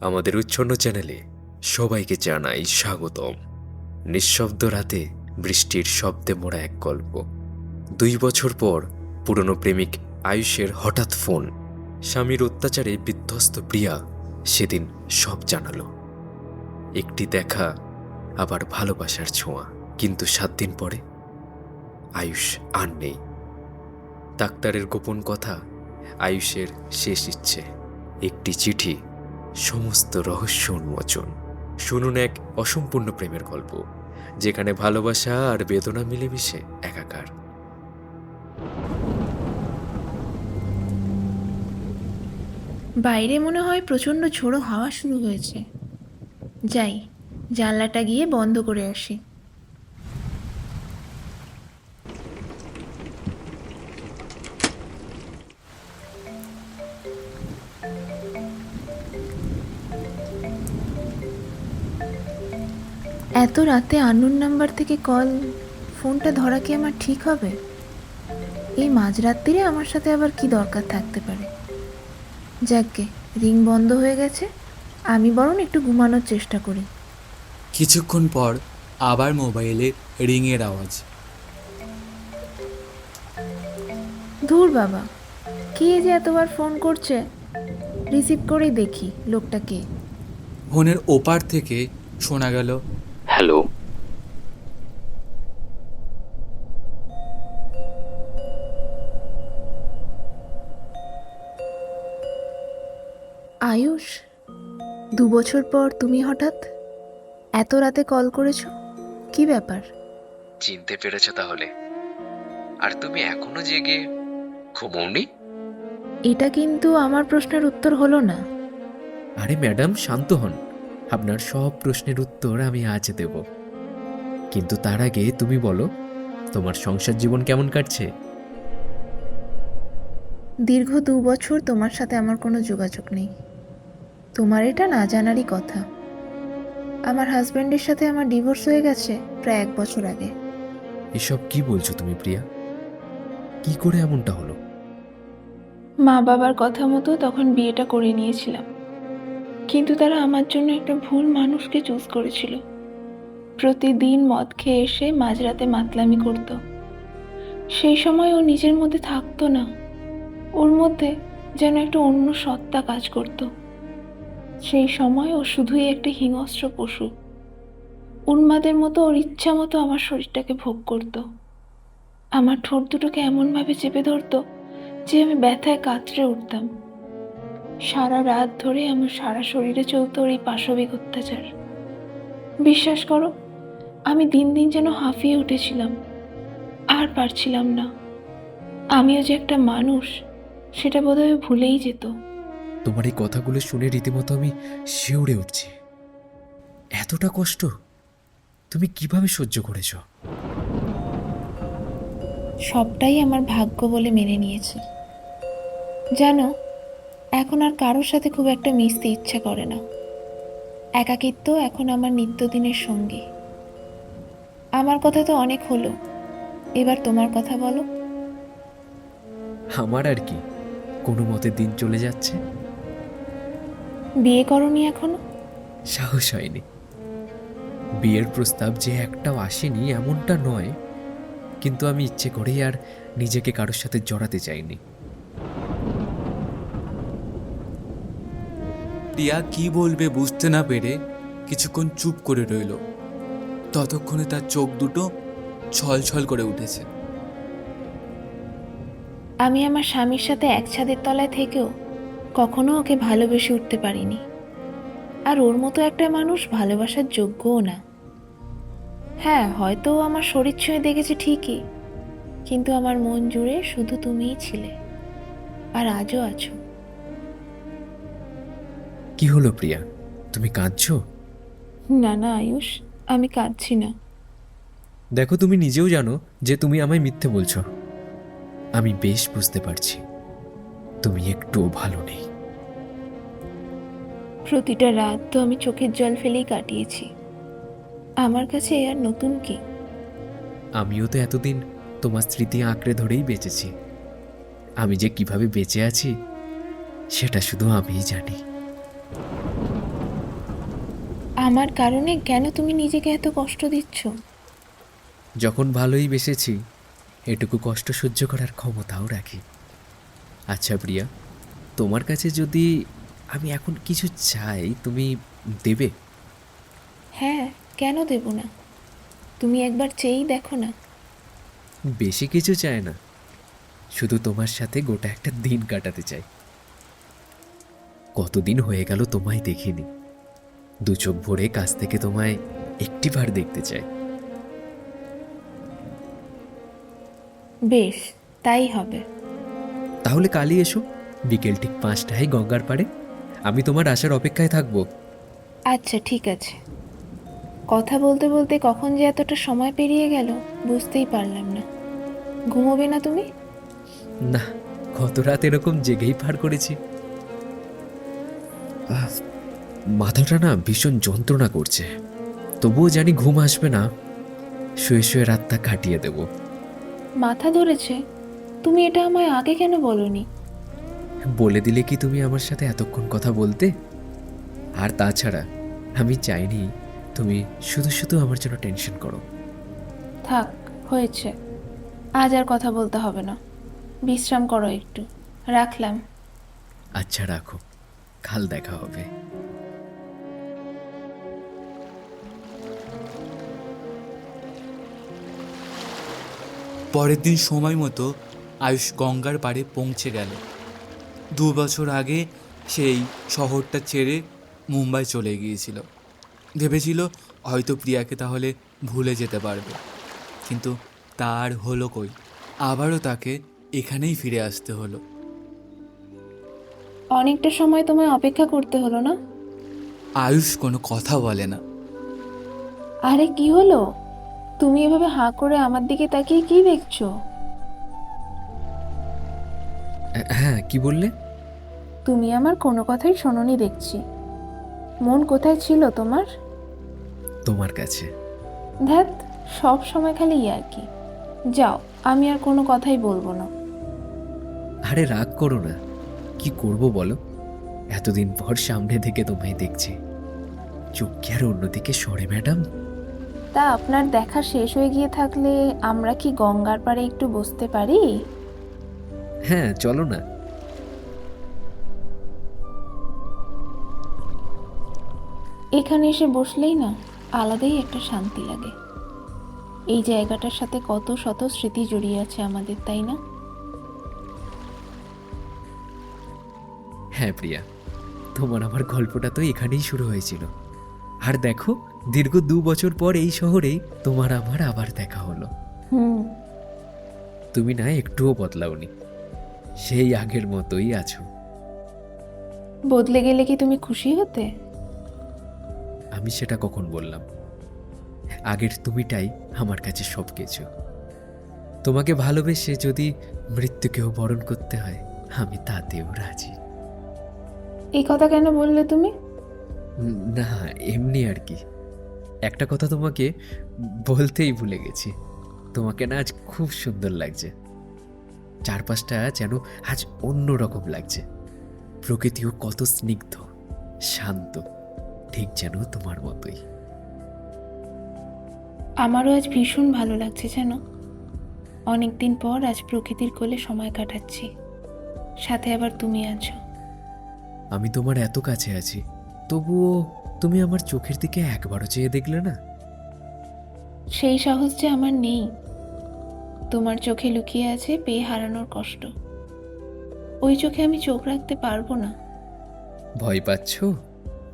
আমাদের উচ্ছন্ন চ্যানেলে সবাইকে জানাই স্বাগতম। নিঃশব্দ রাতে বৃষ্টির শব্দে মোড়া এক গল্প। দুই বছর পর পুরনো প্রেমিক আয়ুষের হঠাৎ ফোন। স্বামীর অত্যাচারে বিধ্বস্ত প্রিয়া সেদিন সব জানালো। একটি দেখা আবার ভালোবাসার ছোঁয়া, কিন্তু সাত দিন পরে আয়ুষ আর নেই। ডাক্তারের গোপন কথা, আয়ুষের শেষ ইচ্ছে, একটি চিঠি সমস্ত রহস্য উন্মোচন। শুনুন এক অসম্পূর্ণ প্রেমের গল্প, যেখানে ভালোবাসা আর বেদনা মিলেমিশে একাকার। বাইরে মনে হয় প্রচণ্ড ঝোড়ো হাওয়া শুরু হয়েছে। যাই, জানলাটা গিয়ে বন্ধ করে আসি। এত রাতে আনুন নাম্বার থেকে কল ফোনটা ধরা কি আমার ঠিক হবে? এই মাঝরাত্রিরে আমার সাথে আবার কি দরকার থাকতে পারে? যাকগে রিং বন্ধ হয়ে গেছে। আমি বরং একটু ঘুমানোর চেষ্টা করি। কিছুক্ষণ পর আবার মোবাইলে রিংয়ের আওয়াজ। ধুর বাবা কে যে এতবার ফোন করছে? রিসিভ করেই দেখি লোকটা কে। ফোনের ওপার থেকে শোনা গেল হ্যালো। আয়ুষ দু বছর পর তুমি হঠাৎ এত রাতে কল করেছ? কি ব্যাপার? চিনতে পেরেছ তাহলে। আর তুমি এখনও জেগে ঘুমোওনি এটা কিন্তু আমার প্রশ্নের উত্তর হলো না। আরে ম্যাডাম শান্ত হন। আপনার সব প্রশ্নের উত্তর আমি আজ দেব। কিন্তু তার আগে তুমি বলো তোমার সংসার জীবন কেমন কাটছে? দীর্ঘ দু বছর তোমার সাথে আমার কোনো যোগাযোগ নেই। তোমার এটা না জানারই কথা। আমার হাজব্যান্ডের সাথে আমার ডিভোর্স হয়ে গেছে প্রায় এক বছর আগে। এসব কি বলছো তুমি প্রিয়া? কি করে এমনটা হলো? মা বাবার কথা মতো তখন বিয়েটা করে নিয়েছিলাম। কিন্তু তারা আমার জন্য একটা ভুল মানুষকে চুজ করেছিল। প্রতিদিন মদ খেয়ে এসে মাঝরাতে মাতলামি করত। সেই সময় ও নিজের মধ্যে থাকতো না। ওর মধ্যে যেন একটা অন্য সত্তা কাজ করত। সেই সময় ও শুধুই একটা হিংস্র পশু। উন্মাদের মতো ওর ইচ্ছা মতো আমার শরীরটাকে ভোগ করত। আমার ঠোঁট দুটোকে এমনভাবে চেপে ধরতো যে আমি ব্যথায় কাতরে উঠতাম। সারা রাত ধরে আমার সারা শরীরে চলতো ওর এই পাশবিক অত্যাচার। বিশ্বাস করো আমি দিন দিন যেন হাঁফিয়ে উঠেছিলাম আর পারছিলাম না। আমিও যে একটা মানুষ সেটা বোধহয় ভুলেই যেত। তোমার এই কথাগুলো শুনে রীতিমতো আমি শিউরে উঠছি। এতটা কষ্ট তুমি কীভাবে সহ্য করেছ? সবটাই আমার ভাগ্য বলে মেনে নিয়েছি। জানো এখন আর কারোর সাথে খুব একটা মিশতে ইচ্ছা করে না। একাকিত্ব এখন আমার নিত্যদিনের সঙ্গী। আমার কথা তো অনেক হলো। এবার তোমার কথা বলো। আমার আর কি? কোনো মতে দিন চলে যাচ্ছে? বিয়ে করনি এখনও? সাহস হয়নি। বিয়ের প্রস্তাব যে একটাও আসেনি এমনটা নয় কিন্তু আমি ইচ্ছে করেই আর নিজেকে কারোর সাথে জড়াতে চাইনি। প্রিয়া কি বলবে বুঝতে না পেরে কিছুক্ষণ চুপ করে রইল। ততক্ষণে তার চোখ দুটো ছল ছল করে উঠেছে। আমি আমার স্বামীর সাথে এক ছাদের তলায় থেকেও কখনো ওকে ভালোবেসে উঠতে পারিনি। আর ওর মতো একটা মানুষ ভালোবাসার যোগ্যও না। হ্যাঁ হয়তো আমার শরীর ছুঁয়ে দেখেছে ঠিকই, কিন্তু আমার মন জুড়ে শুধু তুমিই ছিলে, আর আজও আছো। কি হলো প্রিয়া? তুমি কাঁদছো? না না আয়ুষ আমি কাঁদছি না। দেখো তুমি নিজেও জানো যে তুমি আমায় মিথ্যে বলছো। আমি বেশ বুঝতে পারছি তুমি একটুও ভালো নেই। প্রতিটা রাত তো আমি চোখের জল ফেলেই কাটিয়েছি। আমার কাছে এ আর নতুন কি? আমিও তো এতদিন তোমার স্মৃতি আঁকড়ে ধরেই বেঁচেছি। আমি যে কীভাবে বেঁচে আছি সেটা শুধু আমিই জানি। আমার কারণে কেন তুমি নিজেকে এত কষ্ট দিচ্ছ? যখন ভালোই বেসেছি এটুকু কষ্ট সহ্য করার ক্ষমতাও রাখি। আচ্ছা প্রিয়া তোমার কাছে যদি আমি এখন কিছু চাই তুমি দেবে? হ্যাঁ কেন দেব না? তুমি একবার চেয়েই দেখো না। বেশি কিছু চায় না। শুধু তোমার সাথে গোটা একটা দিন কাটাতে চাই। কতদিন হয়ে গেল তোমায় দেখিনি। দু চোখ ভরে কাছ থেকে তোমায় একটি একটিবার দেখতে চাই। বেশ তাই হবে। তাহলে কালই এসো। বিকেল ঠিক পাঁচটায় গঙ্গার পাড়ে। আমি তোমার আসার অপেক্ষায় থাকব। আচ্ছা ঠিক আছে। কথা বলতে বলতে কখন যে এতটা সময় পেরিয়ে গেল বুঝতেই পারলাম না। ঘুমোবে না তুমি? না কত রাত এরকম জেগেই পার করেছি। আহ, মাথাটা না ভীষণ যন্ত্রণা করছে। তবুও জানি ঘুম আসবে না। শুয়ে শুয়ে রাতটা কাটিয়ে দেব। মাথা ধরেছে। তুমি এটা আমায় আগে কেন বলনি? বলে দিলে কি তুমি আমার সাথে এতক্ষণ কথা বলতে? আর তাছাড়া আমি চাইনি তুমি শুধু শুধু আমার জন্য টেনশন করো। থাক হয়েছে। আজ আর কথা বলতে হবে না। বিশ্রাম করো একটু। রাখলাম। আচ্ছা রাখো। কাল দেখা হবে। পরের দিন সময় মতো আয়ুষ গঙ্গার পাড়ে পৌঁছে গেল। দু বছর আগে সেই শহরটা ছেড়ে মুম্বাই চলে গিয়েছিল। ভেবেছিল হয়তো প্রিয়াকে তাহলে ভুলে যেতে পারবে। কিন্তু তার হলো কই? আবারও তাকে এখানেই ফিরে আসতে হলো। অনেকটা সময় তোমায় অপেক্ষা করতে হলো না? আয়ুষ কোনো কথা বলে না। আরে কি হলো? তুমি এভাবে হাঁ করে আমার দিকে তাকিয়ে কি দেখছ? হ্যাঁ কি বললে? তুমি আমার কোনো কথাই শোনোনি দেখছি। মন কোথায় ছিল তোমার? তোমার কাছে। ধ্যাত সব সময় খালি আর কি। যাও আমি আর কোনো কথাই বলব না। আরে রাগ করো না। কি করব বলো? এতদিন পর সামনে থেকে তোমায় দেখছি। চোখ কি আর অন্যদিকে সরে ম্যাডাম। তা আপনার দেখা শেষ হয়ে গিয়ে থাকলে আমরা কি গঙ্গার পাড়ে একটু বসতে পারি? হ্যাঁ চলো না। এখানে এসে বসলেই না আলাদাই একটা শান্তি লাগে। এই জায়গাটার সাথে কত শত স্মৃতি জড়িয়ে আছে আমাদের তাই না? হ্যাঁ প্রিয়া। তোমার আমার গল্পটা তো এখানেই শুরু হয়েছিল। আর দেখো দীর্ঘ দু বছর পর এই শহরেই তোমার আমার আবার দেখা হলো। হুম। তুমি না একটুও বদলাওনি। সেই আগের মতোই আছো। বদলে গেলে কি তুমি খুশি হতে? আমি সেটা কখন বললাম? আগের তুমিটাই আমার কাছে সব কিছু। তোমাকে ভালোবেসে যদি মৃত্যুকেও বরণ করতে হয় আমি তাতেও রাজি। এই কথা কেন বললে তুমি? না এমনি আর কি। একটা কথা তোমাকে বলতেই ভুলে গেছি। তোমাকে না আজ খুব সুন্দর লাগছে। চারপাশটা যেন আজ অন্য রকম লাগছে। প্রকৃতিও কত স্নিগ্ধ শান্ত ঠিক যেন তোমার মতোই। আমারও আজ ভীষণ ভালো লাগছে যেন। অনেকদিন পর আজ প্রকৃতির কোলে সময় কাটাচ্ছি। সাথে আবার তুমি আছো। আমি তোমার এত কাছে আছি। তবুও তুমি আমার চোখের দিকে একবারও চেয়ে দেখলে না? সেই সাহস যে আমার নেই। তোমার চোখে লুকিয়ে আছে পেয়ে হারানোর কষ্ট। ওই চোখে আমি চোখ রাখতে পারব না। ভয় পাচ্ছ?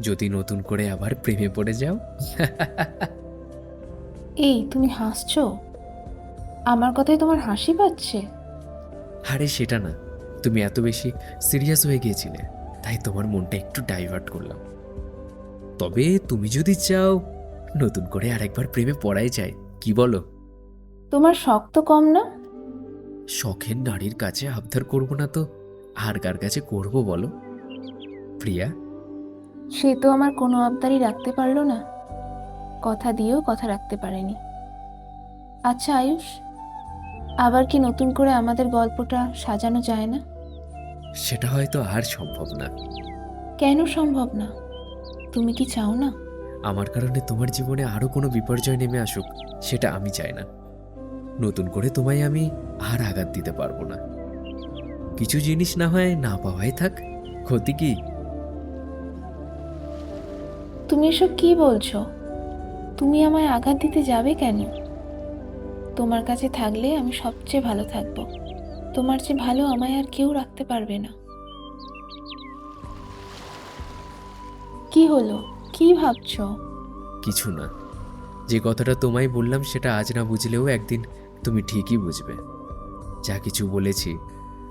যদি নতুন করে আবার প্রেমে পড়ে যাও? এই তুমি হাসছো? আমার কথায় তোমার হাসি পাচ্ছে? আরে সেটা না। তুমি এত বেশি সিরিয়াস হয়ে গিয়েছিলে তাই তোমার মনটা একটু ডাইভার্ট করলাম। তবে তুমি যদি চাও নতুন করে আরেকবার প্রেমে পড়াই যায়। কি বলো? তোমার শখ তো কম না? শখের নারীর কাছে আবদার করব না তো। আর কার কাছে করব বলো? প্রিয়া? সে তো আমার কোনো আবদারই রাখতে পারল না। কথা দিয়েও কথা রাখতে পারেনি। আচ্ছা আয়ুষ আবার কি নতুন করে আমাদের গল্পটা সাজানো যায় না? সেটা হয়তো আর সম্ভব না। কেন সম্ভব না? তুমি কি চাও না? আমার কারণে তোমার জীবনে আরও কোনো বিপর্যয় নেমে আসুক সেটা আমি চাই না। নতুন করে তোমায় আমি আর আঘাত দিতে পারব না। কিছু জিনিস না হয় না পাওয়াই থাক ক্ষতি কি? তুমি এসব কি বলছো? তুমি আমায় আঘাত দিতে যাবে কেন? তোমার কাছে থাকলে আমি সবচেয়ে ভালো থাকব। তোমার চেয়ে ভালো আমায় আর কেউ রাখতে পারবে না। কি হলো? কি ভাবছ? কিছু না। যে কথাটা তোমায় বললাম সেটা আজ না বুঝলেও একদিন তুমি ঠিকই বুঝবে। যা কিছু বলেছি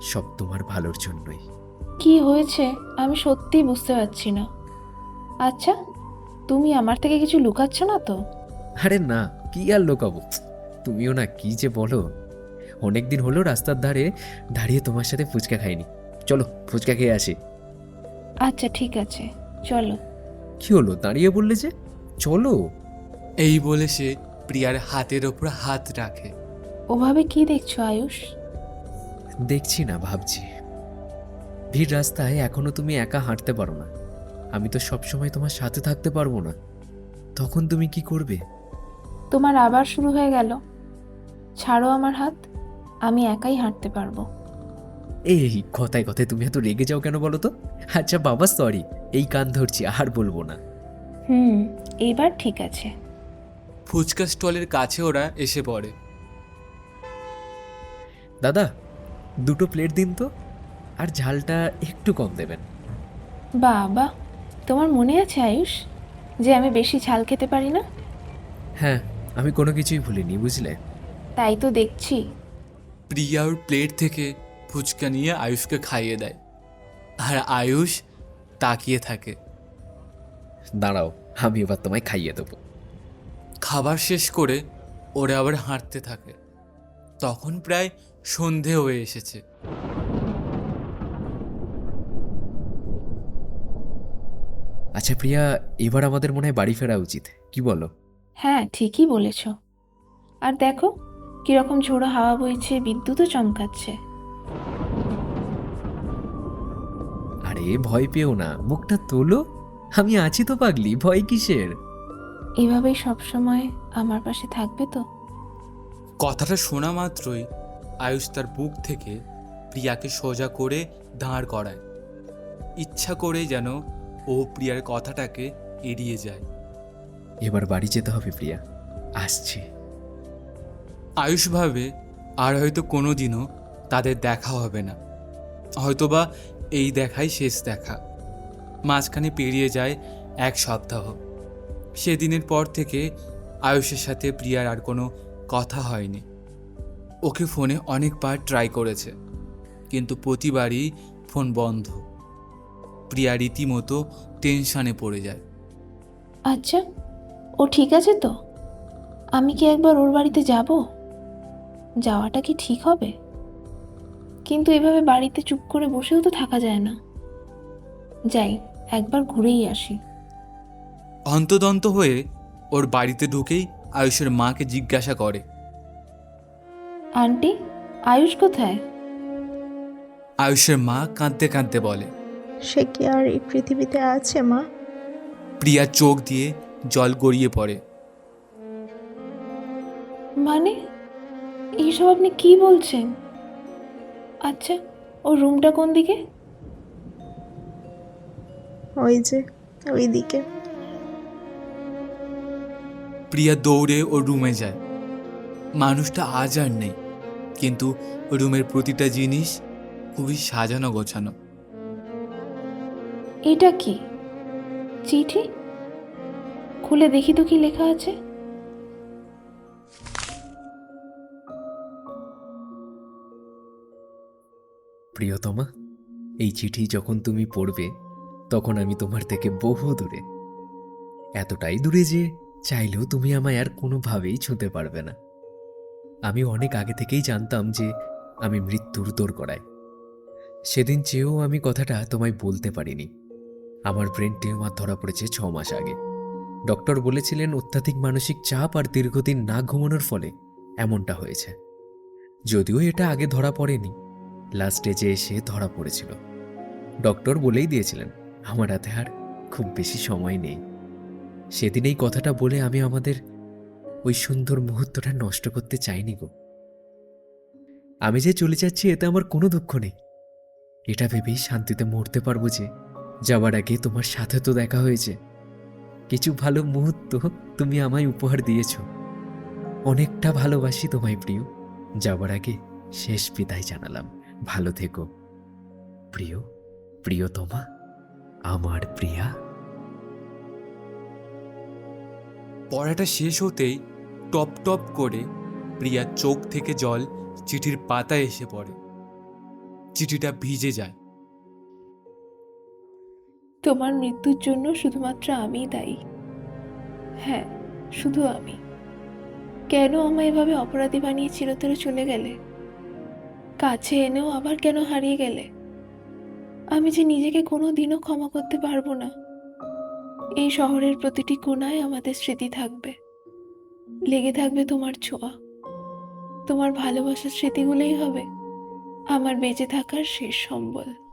সব তোমার ভালোর জন্যই। কি হয়েছে? আমি সত্যিই বুঝতে পারছি না। আচ্ছা তুমি আমার থেকে কিছু লুকাচ্ছ না তো? আরে না কি আর লোকাবো? তুমিও না কি যে বলো? অনেক দিন হলো রাস্তার ধারে দাঁড়িয়ে তোমার সাথে ফুচকা খাইনি। চলো ফুচকা খেয়ে আসি। আচ্ছা ঠিক আছে। চলো। কি হলো? দাঁড়িয়ে বললে যে চলো। এই বলে সে প্রিয়ার হাতের ওপর হাত রাখে। ওভাবে কি দেখছ আয়ুষ? দেখছি না ভাবছি। ভিড় রাস্তায় এখনও তুমি একা হাঁটতে পারো না। আমি তো সবসময় তোমার সাথে থাকতে পারব না। তখন তুমি কি করবে? তোমার আবার শুরু হয়ে গেল। ছাড়ো আমার হাত আমি একাই হাঁটতে পারব। এই কথায় কথায় তুমি এত রেগে যাও কেন বলো তো? আচ্ছা বাবা সরি এই কান ধরছি আর বলব না। হুম এবার ঠিক আছে। ফুচকা স্টলের কাছে ওরা এসে পড়ে। দাদা দুটো প্লেট দিন তো আর ঝালটা একটু কম দেবেন। বাবা তোমার মনে আছে আয়ুষ যে আমি বেশি ঝাল খেতে পারি না? হ্যাঁ আমি কোনো কিছুই ভুলিনি বুঝলে? তাই তো দেখছি। প্রিয়া ওর প্লেট থেকে ফুচকা নিয়ে আয়ুষকে খাইয়ে দেয়। আর আয়ুষ তাকিয়ে থাকে। দাঁড়াও আমি এবার তোমায় খাইয়ে দেবো। খাবার শেষ করে ওরা আবার হাঁটতে থাকে। তখন প্রায় সন্ধে হয়ে এসেছে। আচ্ছা প্রিয়া এবার আমাদের মনে হয় বাড়ি ফেরা উচিত। কি বলো? হ্যাঁ ঠিকই বলেছ। আর দেখো কীরকম ঝোড়ো হাওয়া বইছে বিদ্যুৎও চমকাচ্ছে। আরে ভয় পেও না মুখটা তোলো। আমি আছি তো পাগলি ভয় কিসের? এভাবেই সবসময় আমার পাশে থাকবে তো? কথাটা শোনা মাত্রই আয়ুষ তার বুক থেকে প্রিয়াকে সোজা করে দাঁড় করায়। ইচ্ছা করে যেন ও প্রিয়ার কথাটাকে এড়িয়ে যায়। এবার বাড়ি যেতে হবে প্রিয়া। আসছি। আয়ুষ ভাবে আর হয়তো কোনো দিনও তাদের দেখা হবে না। হয়তোবা এই দেখাই শেষ দেখা। মাঝখানে পেরিয়ে যায় এক সপ্তাহ। সেদিনের পর থেকে আয়ুষের সাথে প্রিয়ার আর কোনো কথা হয়নি। ওকে ফোনে অনেকবার ট্রাই করেছে, কিন্তু প্রতিবারই ফোন বন্ধ। প্রিয়া রীতিমতো টেনশানে পড়ে যায়। আচ্ছা ও ঠিক আছে তো? আমি কি একবার ওর বাড়িতে যাব? যাওয়াটা কি ঠিক হবে? কিন্তু এভাবে বাড়িতে চুপ করে বসেও তো থাকা যায় না। যাই একবার ঘুরেই আসি। হন্তদন্ত হয়ে ওর বাড়িতে ঢুকেই আয়ুষের মাকে জিজ্ঞাসা করে। আন্টি আয়ুষ কোথায়? আয়ুষের মা কাঁদতে কাঁদতে বলে সে কি আর এই পৃথিবীতে আছে মা? প্রিয়া চোখ দিয়ে জল গড়িয়ে পড়ে। মানে এইসব আপনি কি বলছেন? আচ্ছা ওর রুমটা কোন দিকে? ওই যে ওই দিকে। প্রিয়া দৌড়ে ওর রুমে যায়। মানুষটা আজ আর নেই কিন্তু রুমের প্রতিটা জিনিস খুবই সাজানো গোছানো। এটা কি? চিঠি? খুলে দেখি তো কি লেখা আছে। প্রিয়তমা, এই চিঠি যখন তুমি পড়বে, তখন আমি তোমার থেকে বহু দূরে। এতটাই দূরে যে চাইলেও তুমি আমায় আর কোনোভাবেই ছুঁতে পারবে না। আমি অনেক আগে থেকেই জানতাম যে আমি মৃত্যুর দোর করাই সেদিন চেয়েও আমি কথাটা তোমায় বলতে পারিনি। আমার ব্রেন টিউমার ধরা পড়েছে ছ মাস আগে। ডক্টর বলেছিলেন, অত্যাধিক মানসিক চাপ আর দীর্ঘদিন না ঘুমানোর ফলে এমনটা হয়েছে। যদিও এটা আগে ধরা পড়েনি। লাস্ট স্টেজে এসে ধরা পড়েছিল। ডক্টর বলেই দিয়েছিলেন, আমার হাতে আর খুব বেশি সময় নেই। সেদিন এই কথাটা বলে আমি আমাদের ওই সুন্দর মুহূর্তটা নষ্ট করতে চাইনি গো। আমি যে চলে যাচ্ছি এতে আমার কোনো দুঃখ নেই। এটা ভেবেই শান্তিতে মরতে পারব যে যাবার আগে তোমার সাথে তো দেখা হয়েছে। কিছু ভালো মুহূর্ত তুমি আমায় উপহার দিয়েছ। অনেকটা ভালোবাসি তোমায় প্রিয়। যাবার আগে শেষ বিদায় জানালাম। ভালো থেকো। প্রিয় প্রিয়তমা আমার প্রিয়া। পড়াটা শেষ হতেই টপ টপ করে প্রিয়ার চোখ থেকে জল চিঠির পাতায় এসে পড়ে। চিঠিটা ভিজে যায়। তোমার মৃত্যুর জন্য শুধুমাত্র আমিই দায়ী। হ্যাঁ শুধু আমি। কেন আমায় এভাবে অপরাধী বানিয়ে চিরতরে চলে গেলে? কাছে এনেও আবার কেন হারিয়ে গেলে? আমি যে নিজেকে কোনো দিনও ক্ষমা করতে পারব না। এই শহরের প্রতিটি কোনায় আমাদের স্মৃতি থাকবে। লেগে থাকবে তোমার ছোঁয়া। তোমার ভালোবাসার স্মৃতিগুলোই হবে আমার বেঁচে থাকার শেষ সম্বল।